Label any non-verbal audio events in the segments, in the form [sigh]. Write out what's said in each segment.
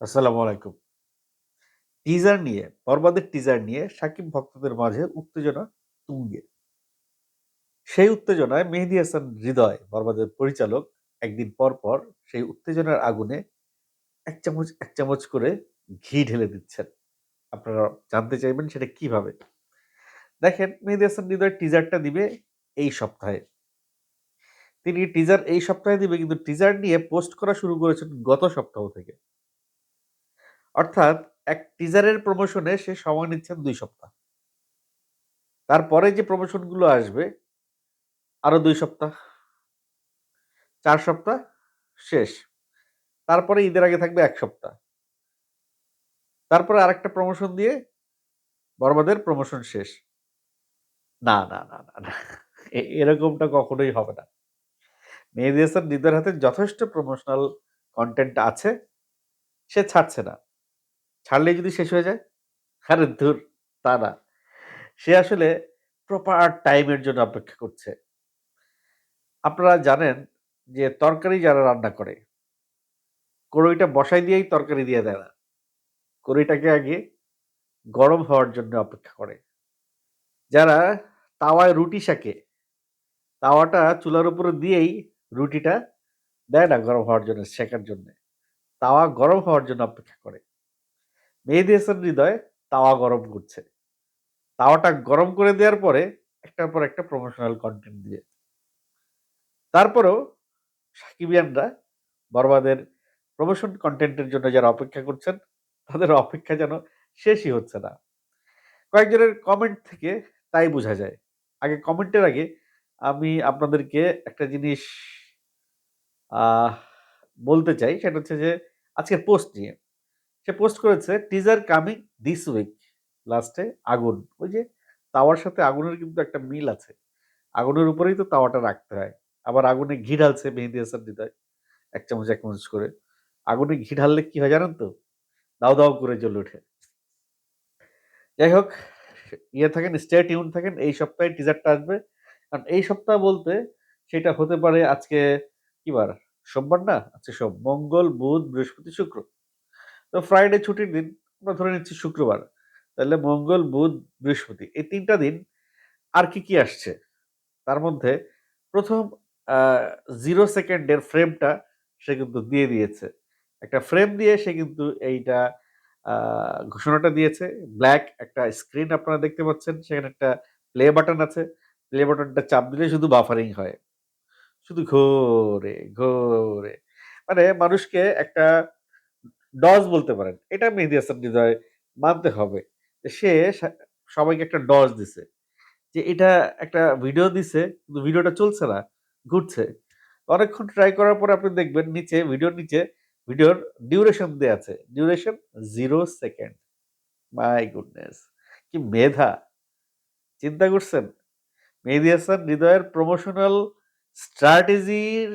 আসসালামু আলাইকুম। টিজার নিয়ে, বরবাদের টিজার নিয়ে সাকিব ভক্তদের মাঝে উত্তেজনা তুঙ্গে। সেই উত্তেজনায় মেহেদী হাসান হৃদয়, বরবাদের পরিচালক, একদিন পর, সেই উত্তেজনার আগুনে ১ চামচ, ১ চামচ করে ঘি ঢেলে দিচ্ছেন। আপনারা জানতে চাইবেন সেটা কীভাবে? দেখেন মেহেদী হাসান হৃদয় টিজারটা দিবে এই সপ্তাহে। তিনি টিজার এই সপ্তাহে দিবে কিন্তু টিজার নিয়ে পোস্ট করা শুরু করেছেন গত সপ্তাহ থেকে। অর্থাৎ এক টিজারের প্রমোশনে সে সময় নিচ্ছেন দুই সপ্তাহ। তারপরে যে প্রমোশনগুলো আসবে আরও দুই সপ্তাহ। চার সপ্তাহ শেষ। তারপরে ঈদের আগে থাকবে এক সপ্তাহ। তারপরে আরেকটা প্রমোশন দিয়ে বরবাদের প্রমোশন শেষ। না, না, না, না, না। এরকমটা কখনোই হবে না। মেহেদী হাসান হৃদয়ের হাতে যথেষ্ট প্রমোশনাল কন্টেন্ট আছে। সে ছাড়ছে না। ছাড়লেই যদি শেষ হয়ে যায়? আরে ধুর! তা না। সে আসলে প্রপার টাইমের জন্য অপেক্ষা করছে। আপনারা জানেন যে তরকারি যারা রান্না করে, কড়ইটা বসাই দিয়েই তরকারি দিয়ে দেয় না। কড়ইটাকে আগে গরম হওয়ার জন্য অপেক্ষা করে। যারা তাওয়ায় রুটি সেঁকে, তাওয়াটা চুলার উপরে দিয়েই রুটিটা দেয় না গরম হওয়ার জন্য, শেখার জন্যে। তাওয়া গরম হওয়ার জন্য অপেক্ষা করে। মেহেদী হাসান হৃদয় তাওয়া গরম করছে। তাওয়াটা গরম করে দেওয়ার পরে একটার পর একটা প্রমোশনাল কন্টেন্ট দিয়ে। তারপরেও সাকিবিয়ানরা বরবাদের প্রমোশন কন্টেন্টের জন্য যারা অপেক্ষা করছেন, তাদের অপেক্ষা যেন শেষই হচ্ছে না। কয়েকজনের কমেন্ট থেকে তাই বোঝা যায়। আগে কমেন্টের আগে আমি আপনাদেরকে একটা জিনিস বলতে চাই সেটা হচ্ছে যে আজকের পোস্ট নিয়ে। সে পোস্ট করেছে টিজার কামিং দিস উইক লাস্টে আগুন। ওই যে তাওয়ার সাথে আগুনের কিন্তু একটা মিল আছে। আগুনের উপরেই তো তাওয়াটা রাখতে হয়। আবার আগুনে ঘি ঢালছে মেহেদী হাসান হৃদয়। ১ চামচ, এক চামচ করে। আগুনে ঘি ঢাললে কি হয় জানেন তো? দাও দাও করে জ্বলে ওঠে। যাই হোক, ইয়ে থাকেন স্টে টিউন থাকেন। এই সপ্তাহে টিজারটা আসবে। কারণ এই সপ্তাহ বলতে সেটা হতে পারে আজকে কি বার? সোমবার না? আজকে সব মঙ্গল, বুধ, বৃহস্পতি, শুক্র। তো ফ্রাইডে ছুটির দিন। আমরা ধরে নিচ্ছি শুক্রবার। তাহলে মঙ্গল, বুধ, বৃহস্পতি। এই তিনটা দিন আর কি, কি আসছে? তার মধ্যে প্রথম জিরো সেকেন্ডের ফ্রেমটা সে কিন্তু দিয়ে দিয়েছে। একটা ফ্রেম দিয়ে সে কিন্তু এইটা ঘোষণাটা দিয়েছে। ব্ল্যাক একটা স্ক্রিন আপনারা দেখতে পাচ্ছেন। সেখানে একটা প্লে বাটন আছে। প্লে বাটনটা চাপ দিলে শুধু বাফারিং হয়। শুধু ঘোরে, ঘোরে। মানে মানুষকে একটা ডজ বলতে পারেন। এটা মেহেদী হাসান হৃদয় মানতে হবে। সে সবাইকে একটা ডজ দিছে। যে এটা একটা ভিডিও দিছে, কিন্তু ভিডিওটা চলছে না, ঘুরছে। অনেকক্ষণ ট্রাই করার পরে আপনি দেখবেন নিচে ভিডিওর নিচে ভিডিওর ডিউরেশন দেয়া আছে। Duration zero second. My goodness! কি মেধা! চিন্তা করছেন? মেহেদী হাসান হৃদয়ের প্রমোশনাল স্ট্র্যাটেজির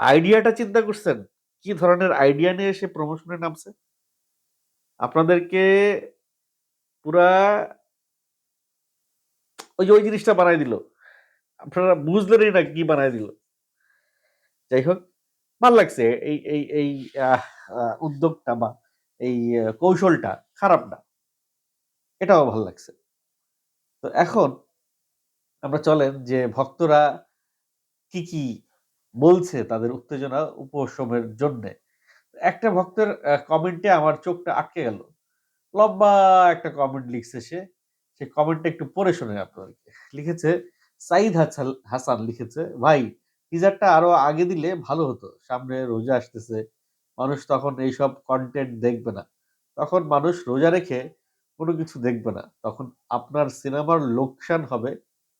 আইডিয়াটা চিন্তা করছেন? কি ধরনের আইডিয়া নিয়ে সে প্রমোশনে নামছে? আপনাদেরকে পুরা ওই যে ওই জিনিসটা বানায় দিল। আপনারা বুঝলেনই না কি বানায় দিল। যাই হোক, ভালো লাগছে এই এই এই উদ্যোগটা বা এই কৌশলটা খারাপ না। এটাও ভালো লাগছে। তো এখন আমরা চলেন যে ভক্তরা কি, কি বলছে তাদের উত্তেজনা উপশমের জন্যে। একটা ভক্তের কমেন্টে আমার চোখটা আটকে গেল। লম্বা একটা কমেন্ট লিখছে সে। সে কমেন্টটা একটু পড়ে শোনাই আপনাদেরকে। লিখেছে সাইদ হাসান লিখেছে, "ভাই টিজারটা আরও আগে দিলে ভালো হতো। সামনে রোজা আসতেছে। মানুষ তখন এইসব কন্টেন্ট দেখবে না। তখন মানুষ রোজা রেখে কোনো কিছু দেখবে না। তখন আপনার সিনেমার লোকসান হবে।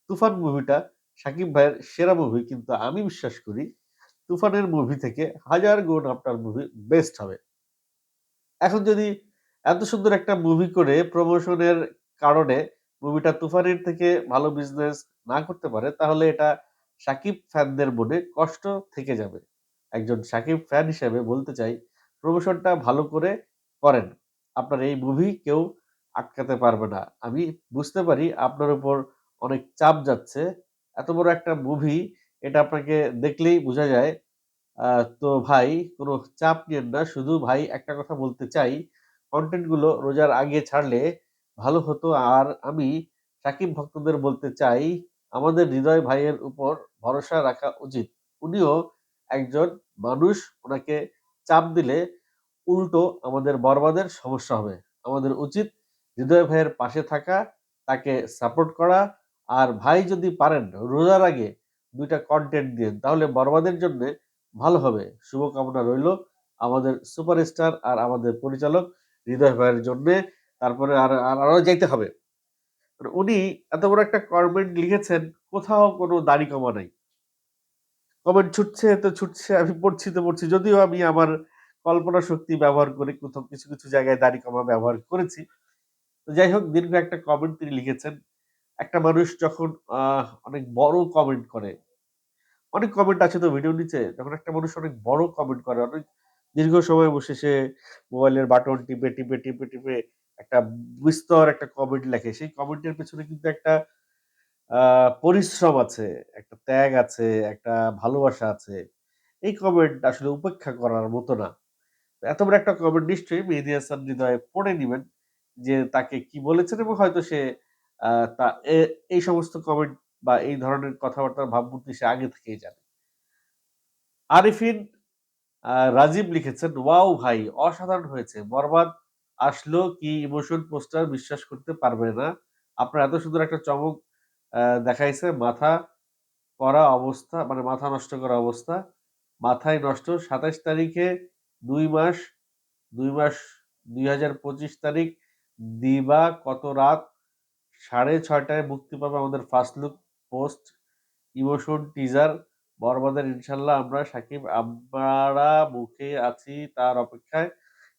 তুফান মুভিটা শাকিব ভাইয়ের সেরা মুভি কিন্তু আমি বিশ্বাস করি তুফানের মুভি থেকে হাজার গুণ আপনার মুভি বেস্ট হবে। এখন যদি এত সুন্দর একটা মুভি করে প্রমোশনের কারণে মুভিটা তুফানের থেকে ভালো বিজনেস না করতে পারে, তাহলে এটা শাকিব ফ্যানদের মনে কষ্ট থেকে যাবে। একজন শাকিব ফ্যান হিসেবে বলতে চাই প্রমোশনটা ভালো করে করেন। আপনার এই মুভি কেউ আটকাতে পারবে না। আমি বুঝতে পারি আপনার উপর অনেক চাপ যাচ্ছে। এত বড় একটা মুভি এটা আপনাকে দেখলেই বোঝা যায়। তো ভাই, কোনো চাপ নিয়েন না। শুধু ভাই, একটা কথা বলতে চাই। কন্টেন্টগুলো রোজার আগে ছাড়লে ভালো হতো। আর আমি সাকিব ভক্তদের বলতে চাই, আমাদের হৃদয় ভাইয়ের উপর ভরসা রাখা উচিত। উনিও একজন মানুষ। ওনাকে চাপ দিলে উল্টো আমাদের বরবাদের সমস্যা হবে। আমাদের উচিত হৃদয় ভাইয়ের পাশে থাকা, তাকে সাপোর্ট করা আর ভাই যদি পারেন রোজার আগে দুইটা কন্টেন্ট দিন তাহলে বরবাদের জন্য ভালো হবে। শুভকামনা রইল আমাদের সুপারস্টার আর আমাদের পরিচালক হৃদয় ভাইয়ের জন্যে, তারপরে আর আর আরও যাইতে হবে। উনি এত বড় একটা কমেন্ট লিখেছেন, কোথাও কোনো দাড়ি কমা নাই। কমেন্ট ছুটছে তো ছুটছে, আমি পড়ছি তো পড়ছি, যদিও আমি আমার কল্পনা শক্তি ব্যবহার করে কোথাও কিছু কিছু জায়গায় দাড়ি কমা ব্যবহার করেছি। তো যাই হোক, দীর্ঘ একটা কমেন্ট তিনি লিখেছেন। একটা মানুষ যখন অনেক বড় কমেন্ট করে, অনেক কমেন্ট আছে তো ভিডিও নিচে, যখন একটা মানুষ অনেক বড় কমেন্ট করে, অনেক দীর্ঘ সময় বসে সে মোবাইলের বাটন টিপে টিপে টিপে টিপে একটা বিস্তর একটা কমেন্ট লেখে। সেই কমেন্টের পেছনে কিন্তু একটা পরিশ্রম আছে, একটা ত্যাগ আছে, একটা ভালোবাসা আছে। এই কমেন্ট আসলে উপেক্ষা করার মতো না। এত বড় একটা কমেন্ট নিশ্চয়ই মেহেদী হাসান হৃদয় পড়ে নিবেন যে তাকে কি বলেছেন এবং হয়তো সে তা এই সমস্ত কমেন্ট বা এই ধরনের কথাবার্তার ভাবমূর্তি সে আগে থেকেই জানে। আরিফিন রাজীব লিখেছেন, ওয়াও ভাই, অসাধারণ হয়েছে। বরবাদ আসলো কি ইমোশন পোস্টার বিশ্বাস করতে পারবে না। আপনার এত সুন্দর একটা চমক দেখাইছে। মাথা করা অবস্থা মানে মাথা নষ্ট করা অবস্থা। মাথায় নষ্ট। সাতাইশ তারিখে দুই মাস দুই মাস, দুই হাজার পঁচিশ তারিখ, দিবা কত রাত সাড়ে ছয়টায় মুক্তি পাবে আমাদের first look post emotion teaser বরবাদের ইনশাল্লাহ আমরা সাকিব, আমরা মুখে আছি তার অপেক্ষায়।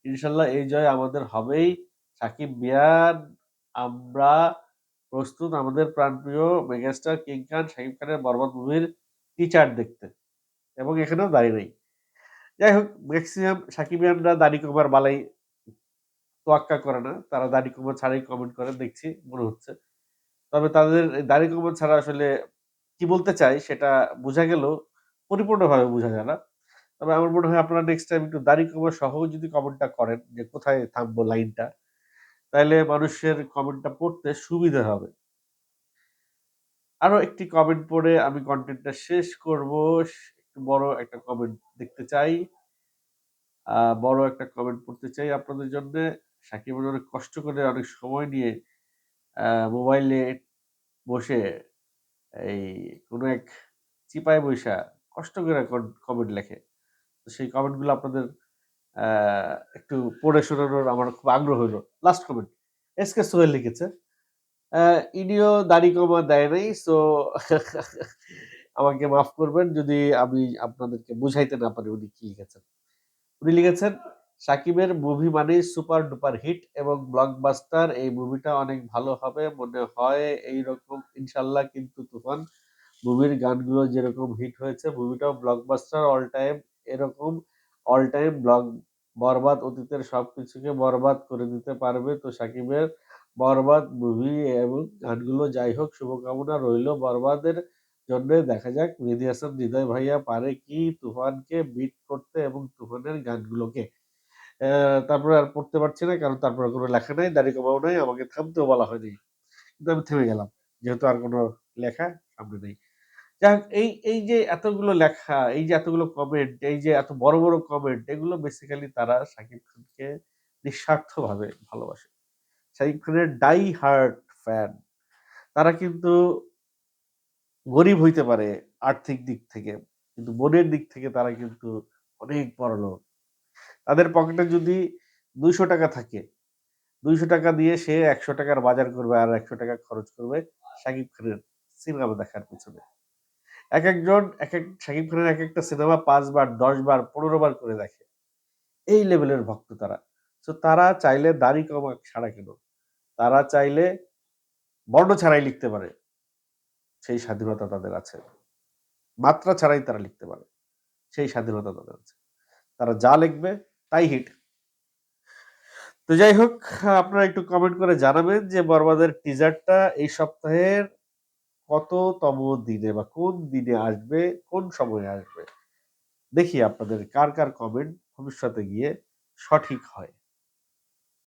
ইনশাল্লাহ এই জয় আমাদের হবেই। সাকিব বিয়ান আমরা প্রস্তুত আমাদের প্রাণপ্রিয় মেগাস্টার কিং খান, সাকিব খানের বরবাদ মুভির টিচার দেখতে। এবং এখানেও দাঁড়িয়ে নেই। যাই হোক ম্যাক্সিমাম সাকিবিয়ানরা দাড়ি কমার বালাই তোয়াক্কা করে না। তারা দাড়ি কমা ছাড়াই কমেন্ট করে, দেখছি, মনে হচ্ছে। তবে তাদের দাড়ি কমা ছাড়া আসলে কি বলতে চাই সেটা বোঝা গেলেও পরিপূর্ণভাবে বোঝা যায় না। তবে আমার মনে হয় আপনারা নেক্সট টাইম একটু দাড়ি কমা সহ যদি কমেন্টটা করেন যে কোথায় থামবো লাইনটা তাহলে মানুষের কমেন্টটা পড়তে সুবিধা হবে। আরও একটি কমেন্ট পড়ে আমি কন্টেন্টটা শেষ করব। একটু বড় একটা কমেন্ট দেখতে চাই। বড় একটা কমেন্ট পড়তে চাই আপনাদের জন্য। সাকিব খান অনেক কষ্ট করে অনেক সময় নিয়ে মোবাইলে বসে এই কোনো এক চিপায় বৈশা কষ্ট করে কমেন্ট লেখে। তো সেই কমেন্টগুলো আপনাদের একটু পড়ে শোনানোর আমার খুব আগ্রহ হলো। Last comment S K Sohel লিখেছে ইনিও দাড়ি কমা দেয় নাই সো [laughs] আমাকে মাফ করবেন, যদি আমি আপনাদেরকে বুঝাইতে না পারি উনি কি লিখেছেন। উনি লিখেছেন সাকিবের মুভি মানে সুপার ডুপার হিট এবং ব্লকবাস্টার এই মুভিটা অনেক ভালো হবে, মনে হয় এই রকম ইনশাল্লাহ কিন্তু তুফান মুভির গানগুলো যেরকম হিট হয়েছে মুভিটাও ব্লকবাস্টার অল টাইম এরকম অল টাইম ব্লক বরবাদ অতীতের সব কিছুকে বরবাদ করে দিতে পারবে। তো সাকিবের বরবাদ মুভি এবং গানগুলো যাই হোক, শুভকামনা রইল বরবাদের জন্য। দেখা যাক, মেহেদী হাসান, হৃদয় ভাইয়া পারে কি তুফানকে বিট করতে এবং তুফানের গানগুলোকে। তারপরে আর পড়তে পারছি না, কারণ তারপরে কোনো লেখা নাই, দাড়ি কমাও নাই, আমাকে থামতেও বলা হয়নি। কিন্তু আমি থেমে গেলাম, যেহেতু আর কোনো লেখা সামনে নেই। যাই হোক, এই এই যে এতগুলো লেখা, এই যে এতগুলো কমেন্ট এই যে এত বড় বড় কমেন্ট এগুলো বেসিক্যালি তারা শাকিব খানকে নিঃস্বার্থভাবে ভালোবাসে। শাকিব খানের ডাই হার্ট ফ্যান তারা কিন্তু গরিব হইতে পারে আর্থিক দিক থেকে, কিন্তু মনের দিক থেকে তারা কিন্তু অনেক বড় লোক তাদের পকেটে যদি দুইশো টাকা থাকে, দুইশো টাকা দিয়ে সে একশো টাকার বাজার করবে আর একশো টাকা খরচ করবে শাকিব খানের সিনেমা দেখার পিছনে। এক একজন, এক এক শাকিব খানের এক একটা সিনেমা পাঁচবার দশ বার পনেরো বার করে দেখে। এই লেভেলের ভক্ত তারা। তো তারা চাইলে দাড়ি কমা ছাড়া কেন? তারা চাইলে বর্ণ ছাড়াই লিখতে পারে। সেই স্বাধীনতা তাদের আছে। মাত্রা ছাড়াই তারা লিখতে পারে। সেই স্বাধীনতা তাদের আছে। তারা যা লিখবে তাই হিট তো যাই হোক আপনারা একটু কমেন্ট করে জানাবেন যে বরবাদের টিজারটা এই সপ্তাহের কততম দিনে বা কোন দিনে আসবে কোন সময়ে আসবে দেখি আপনাদের কার, কার কমেন্ট ভবিষ্যতে গিয়ে সঠিক হয়।